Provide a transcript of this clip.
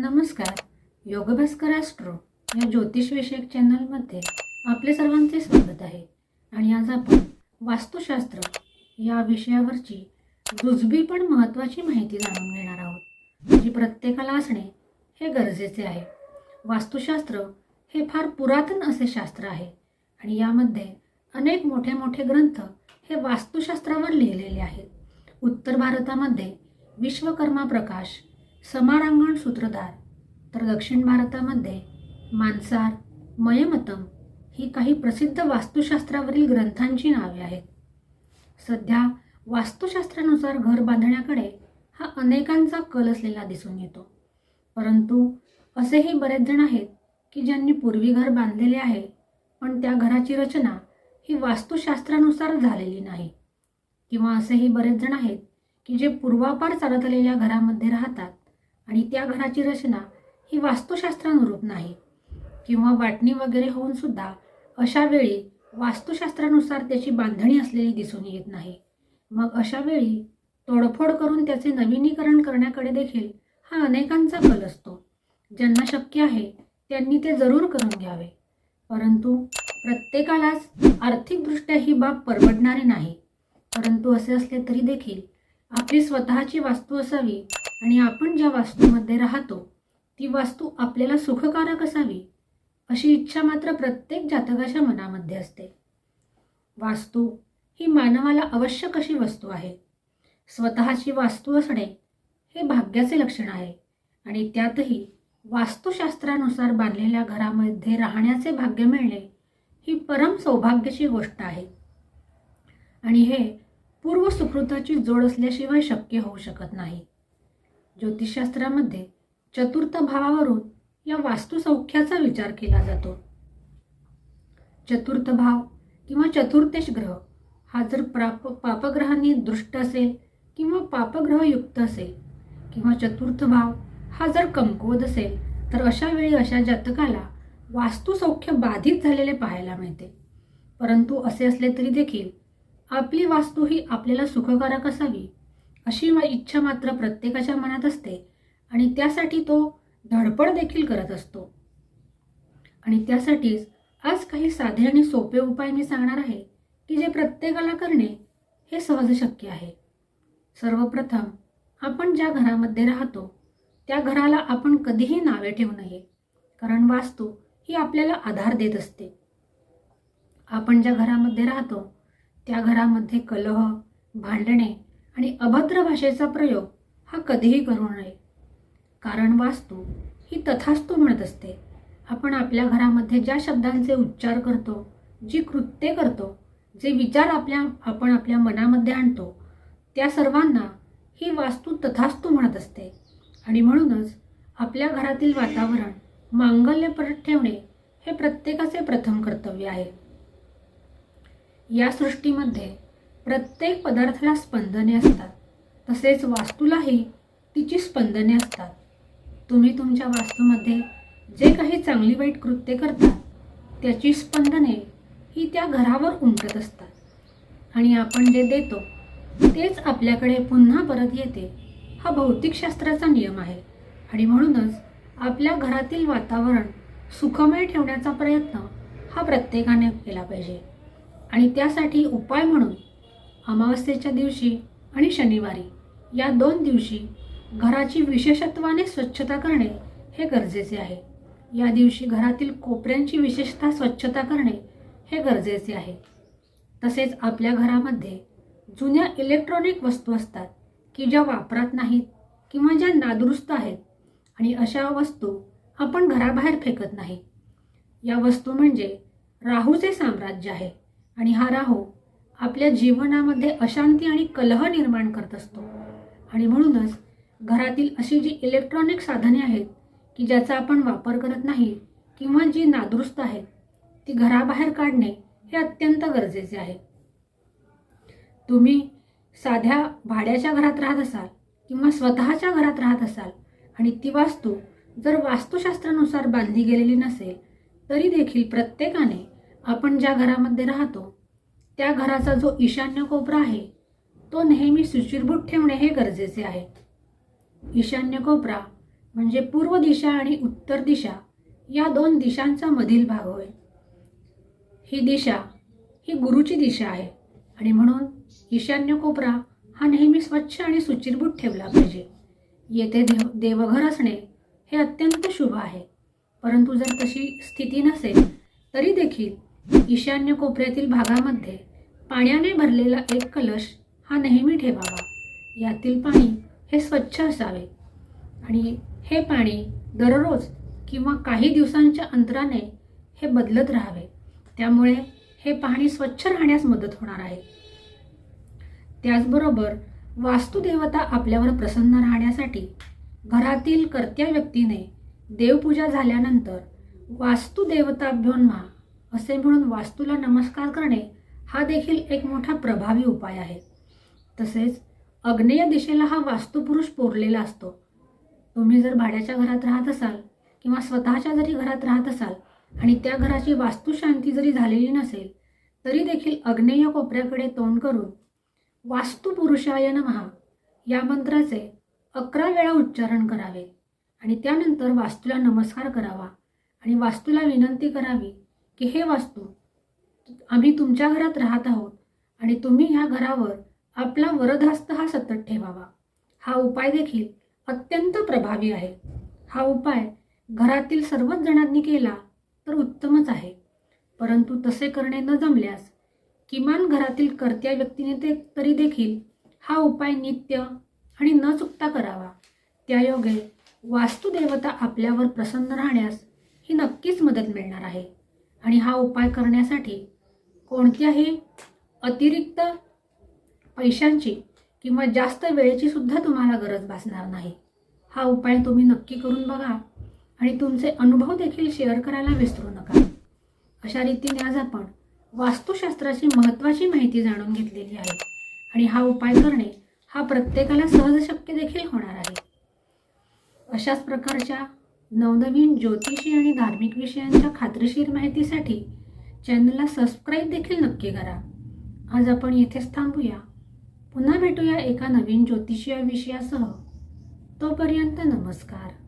नमस्कार. योगभास्कर ॲस्ट्रो या ज्योतिषविषयक चॅनलमध्ये आपले सर्वांचे स्वागत आहे. आणि आज आपण वास्तुशास्त्र या विषयावरची रुजबी पण महत्त्वाची माहिती जाणून घेणार आहोत. जी प्रत्येकाला असणे हे गरजेचे आहे. वास्तुशास्त्र हे फार पुरातन असे शास्त्र आहे. आणि यामध्ये अनेक मोठे मोठे ग्रंथ हे वास्तुशास्त्रावर लिहिलेले आहेत. उत्तर भारतामध्ये विश्वकर्मा प्रकाश समारांगण सूत्रधार. तर दक्षिण भारतामध्ये मानसार मयमतम ही काही प्रसिद्ध वास्तुशास्त्रावरील ग्रंथांची नावे आहेत. सध्या वास्तुशास्त्रानुसार घर बांधण्याकडे हा अनेकांचा कल असलेला दिसून येतो. परंतु असेही बरेच जण आहेत की ज्यांनी पूर्वी घर बांधलेले आहे पण त्या घराची रचना ही वास्तुशास्त्रानुसार झालेली नाही. किंवा असेही बरेच जण आहेत की जे पूर्वापार चालत आलेल्या घरामध्ये राहतात आणि त्या घराची रचना ही वास्तुशास्त्रानुरूप नाही. किंवा वाटणी वगैरे होऊन सुद्धा अशा वेळी वास्तुशास्त्रानुसार त्याची बांधणी असलेली दिसून येत नाही. मग अशा वेळी तोडफोड करून त्याचे नवीनीकरण करण्याकडे देखील हा अनेकांचा कल असतो. ज्यांना शक्य आहे त्यांनी ते जरूर करून घ्यावे. परंतु प्रत्येकालाच आर्थिकदृष्ट्या ही बाब परवडणारी नाही. परंतु असे असले तरी देखील आपली स्वतःची वास्तू असावी आणि आपण ज्या वास्तूमध्ये राहतो ती वास्तू आपल्याला सुखकारक असावी अशी इच्छा मात्र प्रत्येक जातकाच्या मनामध्ये असते. वास्तू ही मानवाला आवश्यक अशी वस्तू आहे? स्वतःची वास्तू असणे हे भाग्याचे लक्षण आहे आणि त्यातही वास्तुशास्त्रानुसार बांधलेल्या घरामध्ये राहण्याचे भाग्य मिळणे ही परम सौभाग्याची गोष्ट आहे. आणि हे पूर्व सुकृताची जोड असल्याशिवाय शक्य होऊ शकत नाही. ज्योतिषशास्त्रामध्ये चतुर्थ भावावरून या वास्तुसौख्याचा विचार केला जातो. चतुर्थ भाव किंवा चतुर्थेश ग्रह हा जर प्राप पापग्रहांनी दृष्ट असेल किंवा पापग्रहयुक्त असेल किंवा चतुर्थ भाव हा जर कमकुवत असेल तर अशा वेळी अशा जातकाला वास्तुसौख्य बाधित झालेले पाहायला मिळते. परंतु असे असले तरी देखील आपली वास्तू ही आपल्याला सुखकारक असावी अशी मा इच्छा मात्र प्रत्येकाच्या मनात असते आणि त्यासाठी तो धडपड देखील करत असतो. आणि त्यासाठीच आज काही साधे आणि सोपे उपाय मी सांगणार आहे की जे प्रत्येकाला करणे हे सहज शक्य आहे. सर्वप्रथम आपण ज्या घरामध्ये राहतो त्या घराला आपण कधीही नावे ठेवू नये कारण वास्तू ही आपल्याला आधार देत असते. आपण ज्या घरामध्ये राहतो त्या घरामध्ये कलह भांडणे आणि अभद्र भाषेचा प्रयोग हा कधीही करू नये. कारण वास्तू ही तथास्तू म्हणत असते. आपण आपल्या घरामध्ये ज्या शब्दांचे उच्चार करतो जी कृत्ये करतो जे विचार आपल्या आपण आपल्या मनामध्ये आणतो त्या सर्वांना ही वास्तू तथास्तू म्हणत असते. आणि म्हणूनच आपल्या घरातील वातावरण मांगल्यपरत ठेवणे हे प्रत्येकाचे प्रथम कर्तव्य आहे. या सृष्टीमध्ये प्रत्येक पदार्थाला स्पंदने असतात. तसेच वास्तूलाही तिची स्पंदने असतात. तुम्ही तुमच्या वास्तूमध्ये जे काही चांगली वाईट कृत्य करता त्याची स्पंदने ही त्या घरावर उमटत असतात. आणि आपण जे देतो तेच आपल्याकडे पुन्हा परत येते हा भौतिकशास्त्राचा नियम आहे. आणि म्हणूनच आपल्या घरातील वातावरण सुखमय ठेवण्याचा प्रयत्न हा प्रत्येकाने केला पाहिजे. आणि त्यासाठी उपाय म्हणून अमावस्येच्या दिवशी आणि शनिवारी. या दोन दिवशी घराची विशेषत्वाने स्वच्छता करणे हे गरजेचे आहे. या दिवशी घरातील कोपऱ्यांची विशेषतः स्वच्छता करणे हे गरजेचे आहे. तसेच आपल्या घरामध्ये जुन्या इलेक्ट्रॉनिक वस्तू असतात की ज्या वापरात नाहीत किंवा ज्या नादुरुस्त आहेत आणि अशा वस्तू आपण घराबाहेर फेकत नाही. या वस्तू म्हणजे राहूचे साम्राज्य आहे आणि हा राहू आपल्या जीवनामध्ये अशांती आणि कलह निर्माण करत असतो. आणि म्हणूनच घरातील अशी जी इलेक्ट्रॉनिक साधने आहेत की ज्याचा आपण वापर करत नाही किंवा जी नादुरुस्त आहेत ती घराबाहेर काढणे हे अत्यंत गरजेचे आहे. तुम्ही साध्या भाड्याच्या घरात राहत असाल किंवा स्वतःच्या घरात राहत असाल आणि ती वास्तू जर वास्तुशास्त्रानुसार बांधली गेलेली नसेल तरी देखील प्रत्येकाने आपण ज्या घरामध्ये राहतो त्या घराचा जो ईशान्य कोपरा आहे तो नेहमी सुचिरभूत ठेवणे हे गरजेचे आहे. ईशान्य कोपरा म्हणजे पूर्व दिशा आणि उत्तर दिशा या दोन दिशांचा मधील भाग होय. ही दिशा ही गुरुची दिशा आहे आणि म्हणून ईशान्य कोपरा हा नेहमी स्वच्छ आणि सुचिरभूत ठेवला पाहिजे. येथे देव देवघर असणे हे अत्यंत शुभ आहे. परंतु जर तशी स्थिती नसेल तरी देखील ईशान्य कोपऱ्यातील भागामध्ये पाण्याने भरलेला एक कलश हा नेहमी ठेवावा. यातील पाणी हे स्वच्छ असावे. आणि हे पाणी दररोज किंवा काही दिवसांच्या अंतराने हे बदलत राहावे. त्यामुळे हे पाणी स्वच्छ राहण्यास मदत होणार आहे. त्याचबरोबर वास्तुदेवता आपल्यावर प्रसन्न राहण्यासाठी घरातील कर्त्या व्यक्तीने देवपूजा झाल्यानंतर वास्तुदेवताभ्योन्मा असे म्हणून वास्तूला नमस्कार करणे हा देखील एक मोठा प्रभावी उपाय आहे. तसेच अग्नेय दिशेला हा वास्तुपुरुष पोरलेला असतो. तुम्ही जर भाड्याच्या घरात राहत असाल किंवा स्वतःच्या जरी घरात राहत असाल आणि त्या घराची वास्तुशांती जरी झालेली नसेल तरी देखील अग्नेय कोपऱ्याकडे तोंड करून वास्तुपुरुषाय महा या मंत्राचे अकरा वेळा उच्चारण करावे आणि त्यानंतर वास्तूला नमस्कार करावा आणि वास्तूला विनंती करावी की हे वास्तू आम्ही तुमच्या घरात राहत आहोत आणि तुम्ही ह्या घरावर आपला वरदहस्त हा सतत ठेवावा. हा उपाय देखील अत्यंत प्रभावी आहे. हा उपाय घरातील सर्वच जणांनी केला तर उत्तमच आहे. परंतु तसे करणे न जमल्यास किमान घरातील कर्त्या व्यक्तीने ते तरी देखील हा उपाय नित्य आणि न चुकता करावा. त्यायोगे वास्तुदेवता आपल्यावर प्रसन्न राहण्यास ही नक्कीच मदत मिळणार आहे. आणि हा उपाय करण्यासाठी कोणत्याही अतिरिक्त पैशांची किंवा जास्त वेळेची सुद्धा तुम्हाला गरज भासणार नाही. हा उपाय तुम्ही नक्की करून बघा आणि तुमचे अनुभव देखील शेअर करायला विसरू नका. अशा रीतीने आज आपण वास्तुशास्त्राची महत्त्वाची माहिती जाणून घेतलेली आहे आणि हा उपाय करणे हा प्रत्येकाला सहज शक्य देखील होणार आहे. अशाच प्रकारच्या नवनवीन ज्योतिषी आणि धार्मिक विषयांच्या खात्रीशीर माहितीसाठी चॅनलला सबस्क्राईब देखील नक्की करा. आज आपण येथेच थांबूया. पुन्हा भेटूया एका नवीन ज्योतिषीय विषयासह. तोपर्यंत नमस्कार.